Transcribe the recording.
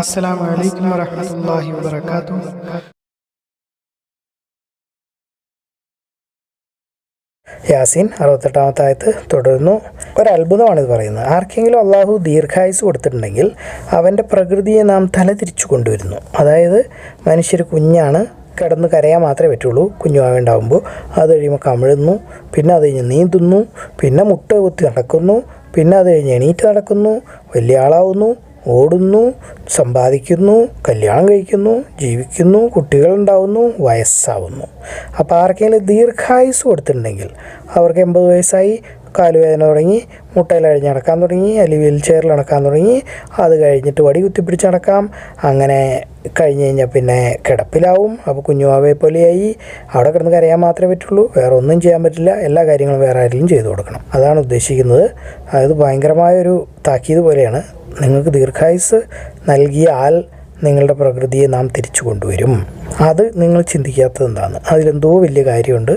അസ്സലാമു അലൈക്കും വറഹ്മത്തുള്ളാഹി വബറകാതുഹു. യാസീൻ അറുപത്തെട്ടാമത്തെ ആയത്ത് തുടരുന്നു. ഒരു പറയുന്നത്. ആർക്കെങ്കിലും അള്ളാഹു ദീർഘായുസ് കൊടുത്തിട്ടുണ്ടെങ്കിൽ അവന്റെ പ്രകൃതിയെ നാം തലതിരിച്ചു കൊണ്ടുവരുന്നു. അതായത് മനുഷ്യർ കുഞ്ഞാണ് കിടന്ന് കരയാൻ മാത്രമേ പറ്റുള്ളൂ. കുഞ്ഞുമാവേണ്ടാവുമ്പോൾ അത് കഴിയുമ്പോൾ കമിഴുന്നു പിന്നെ അത് കഴിഞ്ഞ് നീന്തുന്നു പിന്നെ മുട്ട കുത്തി നടക്കുന്നു പിന്നെ അത് കഴിഞ്ഞ് എണീറ്റ് നടക്കുന്നു വലിയ ആളാവുന്നു ഓടുന്നു സമ്പാദിക്കുന്നു കല്യാണം കഴിക്കുന്നു ജീവിക്കുന്നു കുട്ടികളുണ്ടാവുന്നു വയസ്സാവുന്നു. അപ്പോൾ ആർക്കെങ്കിലും ദീർഘായുസ് കൊടുത്തിട്ടുണ്ടെങ്കിൽ അവർക്ക് എൺപത് വയസ്സായി കാലുവേദന തുടങ്ങി മുട്ടയിൽ അഴിഞ്ഞ് നടക്കാൻ തുടങ്ങി അല്ലെങ്കിൽ വീൽ ചെയറിൽ നടക്കാൻ തുടങ്ങി അത് കഴിഞ്ഞിട്ട് വടി കുത്തിപ്പിടിച്ച് നടക്കാം. അങ്ങനെ കഴിഞ്ഞ് കഴിഞ്ഞാൽ പിന്നെ കിടപ്പിലാവും. അപ്പോൾ കുഞ്ഞുമാവെ പോലെയായി. അവിടെ കിടന്ന് കരയാൻ മാത്രമേ പറ്റുള്ളൂ. വേറെ ഒന്നും ചെയ്യാൻ പറ്റില്ല. എല്ലാ കാര്യങ്ങളും വേറെ ആരെങ്കിലും ചെയ്തു കൊടുക്കണം. അതാണ് ഉദ്ദേശിക്കുന്നത്. അത് ഭയങ്കരമായൊരു താക്കീത് പോലെയാണ്. നിങ്ങൾക്ക് ദീർഘായുസ് നൽകിയ ആൾ നിങ്ങളുടെ പ്രകൃതിയെ നാം തിരിച്ചു കൊണ്ടുവരും. അത് നിങ്ങൾ ചിന്തിക്കാത്തത് എന്താണ്? അതിലെന്തോ വലിയ കാര്യമുണ്ട്.